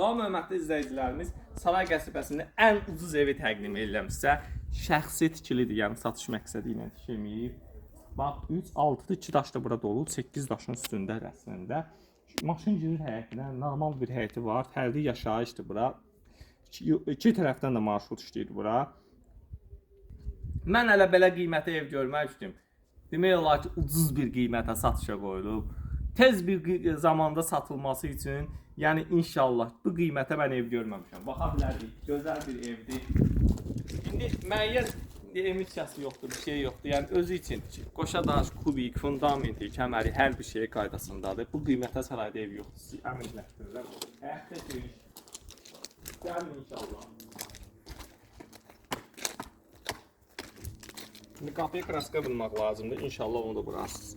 Salam hörmətli izləyicilərimiz, Saray qəsəbəsində ən ucuz evi təqdim edirəm sizə. Şəxsi tikilidir, yəni satış məqsədi ilə tikilməyib. Bax 3 6 2 daş da burada olub, 8 daşın üstündə rəsmində. Maşın girir həyətinə, normal bir həyəti var. Fərdi yaşayışdır bura. İki, iki tərəfdən də marşrut işləyir bura. Mən hələ belə qiymətə ev görməmişdim. Demək olar ki, ucuz bir qiymətə satışa qoyulub. Tez bir zamanda satılması üçün, yəni inşallah bu qiymətə mən ev görməmişəm. Baxa bilərik, gözəl bir evdir. İndi müəyyən emissiyası yoxdur, bir şey yoxdur. Yəni özü üçün qoşa daş, kubik, fundamenti, kəməri hər bir şey qaydasındadır. Bu qiymətə sarayda ev yoxdur. Sizi əminləşdirirəm. Həyatda görüş. Gəlin inşallah. Şimdi qapıya kraska vurmaq lazımdır. İnşallah onu da vurasınız.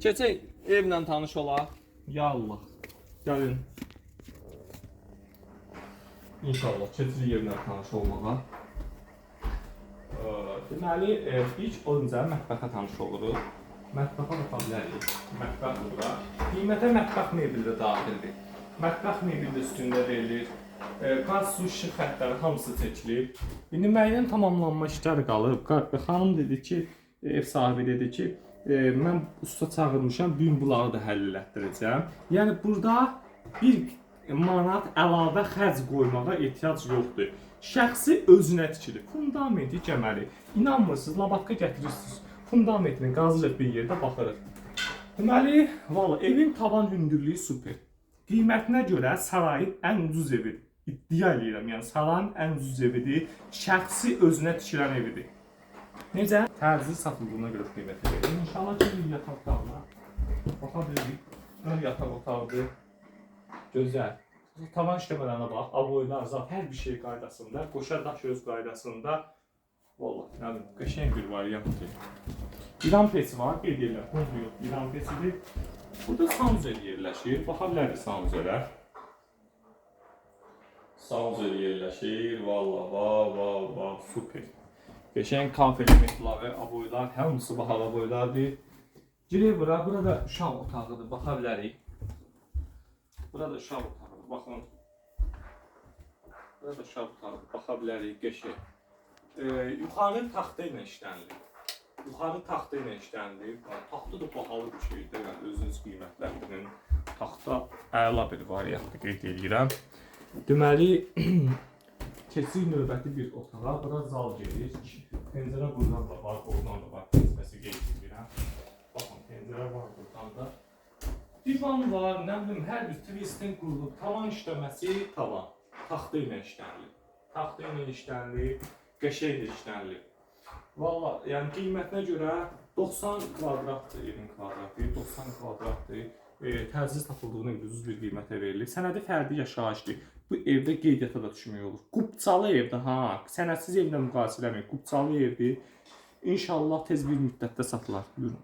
Keçək evlə tanış olaq. Ya Allah. Gəlin. İnşallah keçirik evlə tanış olmağa. Deməli, e, ilk öncə mətbəxə tanış oluruq. Mətbəxə baxa bilərik. Mətbəx bura. Qiymətə mətbəx mebeli də daxildir. Mətbəx mebeli də üstündə verilir. Qaz, su, işıq xəttləri hamısı çəkilib. İndi müəyyən tamamlanma işləri qalıb. Qa- Xanım dedi ki, ev sahibi dedi ki, e, mən usta çağırmışam, bu gün bunları da həll elətdirəcəm. Yəni burada bir manat əlavə xərc qoymağa ehtiyac yoxdur. Şəxsi özünə tikilir. Fundamenti kəməri. İnanmırsınız, labatka gətirirsiniz. Fundamentini qazırıq bir yerdə baxırıq. Deməli, valla evin tavan hündürlüyü super. Qiymətinə görə sarayın ən ucuz evidir. İddia edirəm, yəni sarayın ən ucuz evidir. Şəxsi özünə tikilən evidir. Necə? Tərzi satıldığına görə qiymət verir. İnşallah ki, yataq otağına. Baxa bilirik. Ön yataq otağıdır. Gözəl. Tavan işləmələrinə bax, avoylar, zat hər bir şey qaydasında, qoşa daş öz qaydasında. Vallahi, nə bilim, qəşəng bir variantdır. İran pesi var, qeyd edirəm, buz yox, İran pesidir. Burada sanuzel yerləşir, baxa bilərik sanuzelə. Sanuzel yerləşir, valla, va, va, va, super. Qəşəng kafe elementləri, avoylar, hamısı bahalı avoylardır. Girək bura, burada uşaq otağıdır, baxa bilərik. Burada uşaq otağı, baxın. Burada uşaq otağı, baxa bilərik, qəşəng. E, yuxarı taxta ilə işlənilib. Yuxarı taxta ilə işlənilib. Taxta da bahalı bir şeydir, yəni özünüz qiymətləndirin. Taxta əla bir variantdır, qeyd edirəm. Deməli, keçik növbəti bir otağa, bura zal gedir. Pəncərə buradan da var, oradan da var. Keçməsi qeyd edirəm. Baxın, pəncərə var buradan da. Divan var, nə bilim, hər bir twistin qurulub, tavan işləməsi tavan. Taxta ilə işlənilib. Taxta ilə işlənilib, qəşəng işlənilib. Valla, yəni qiymətinə görə 90 kvadratdır evin kvadratı, 90 kvadratdır. E, tərziz tapıldığına görə ucuz bir qiymətə verilir. Sənədi fərdi yaşayışdır. Bu evdə qeydiyyata da düşmək olur. Qubçalı evdə ha, sənədsiz evlə müqayisə eləməyin. Qubçalı evdir. İnşallah tez bir müddətdə satılar. Buyurun.